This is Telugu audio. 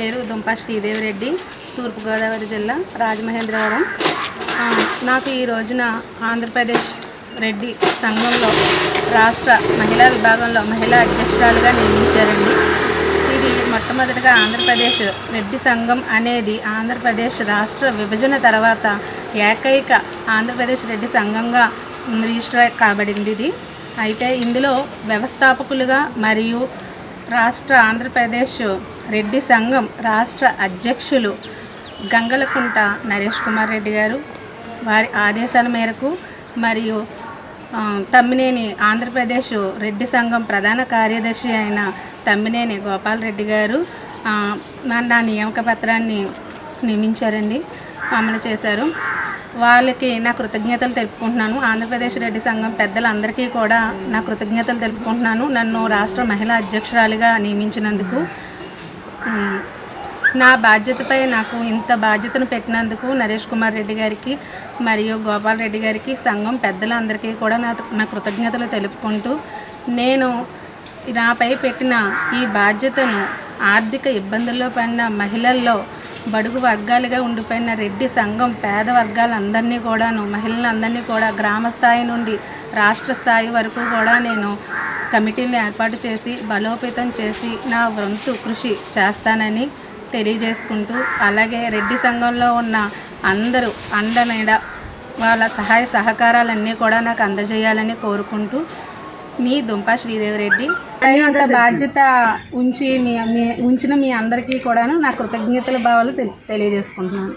పేరు దుంప శ్రీదేవిరెడ్డి తూర్పుగోదావరి జిల్లా రాజమహేంద్రవరం. నాకు ఈ రోజున ఆంధ్రప్రదేశ్ రెడ్డి సంఘంలో రాష్ట్ర మహిళా విభాగంలో మహిళా అధ్యక్షురాలుగా నియమించారండి. ఇది మొట్టమొదటిగా ఆంధ్రప్రదేశ్ రెడ్డి సంఘం అనేది ఆంధ్రప్రదేశ్ రాష్ట్ర విభజన తర్వాత ఏకైక ఆంధ్రప్రదేశ్ రెడ్డి సంఘంగా రిజిస్టర్ కాబడింది ఇది. అయితే ఇందులో వ్యవస్థాపకులుగా మరియు రాష్ట్ర ఆంధ్రప్రదేశ్ రెడ్డి సంఘం రాష్ట్ర అధ్యక్షులు గంగలకుంట నరేష్ కుమార్ రెడ్డి గారు వారి ఆదేశాల మేరకు మరియు తమ్మినేని ఆంధ్రప్రదేశ్ రెడ్డి సంఘం ప్రధాన కార్యదర్శి అయిన తమ్మినేని గోపాల్ రెడ్డి గారు నా నియామక పత్రాన్ని నియమించారండి. అమలు చేశారు. వాళ్ళకి నా కృతజ్ఞతలు తెలుపుకుంటున్నాను. ఆంధ్రప్రదేశ్ రెడ్డి సంఘం పెద్దలందరికీ కూడా నా కృతజ్ఞతలు తెలుపుకుంటున్నాను. నన్ను రాష్ట్ర మహిళా అధ్యక్షురాలిగా నియమించినందుకు నా బాధ్యతపై నాకు ఇంత బాధ్యతను పెట్టినందుకు నరేష్ కుమార్ రెడ్డి గారికి మరియు గోపాల్ రెడ్డి గారికి సంఘం పెద్దలందరికీ కూడా నా నా కృతజ్ఞతలు తెలుపుకుంటూ నేను నాపై పెట్టిన ఈ బాధ్యతను ఆర్థిక ఇబ్బందుల్లో పడిన మహిళల్లో బడుగు వర్గాలుగా ఉండిపోయిన రెడ్డి సంఘం పేద వర్గాలందరినీ కూడాను మహిళలందరినీ కూడా గ్రామ స్థాయి నుండి రాష్ట్ర స్థాయి వరకు కూడా నేను కమిటీలను ఏర్పాటు చేసి బలోపేతం చేసి నా వంతు కృషి చేస్తానని తెలియజేసుకుంటూ అలాగే రెడ్డి సంఘంలో ఉన్న అందరూ అండనీడ వాళ్ళ సహాయ సహకారాలన్నీ కూడా నాకు అందజేయాలని కోరుకుంటూ మీ దుంప శ్రీదేవిరెడ్డి. అంత బాధ్యత ఉంచి మీ మీ ఉంచిన మీ అందరికీ కూడాను నా కృతజ్ఞతల భావాలు తెలి- తెలియజేసుకుంటున్నాను.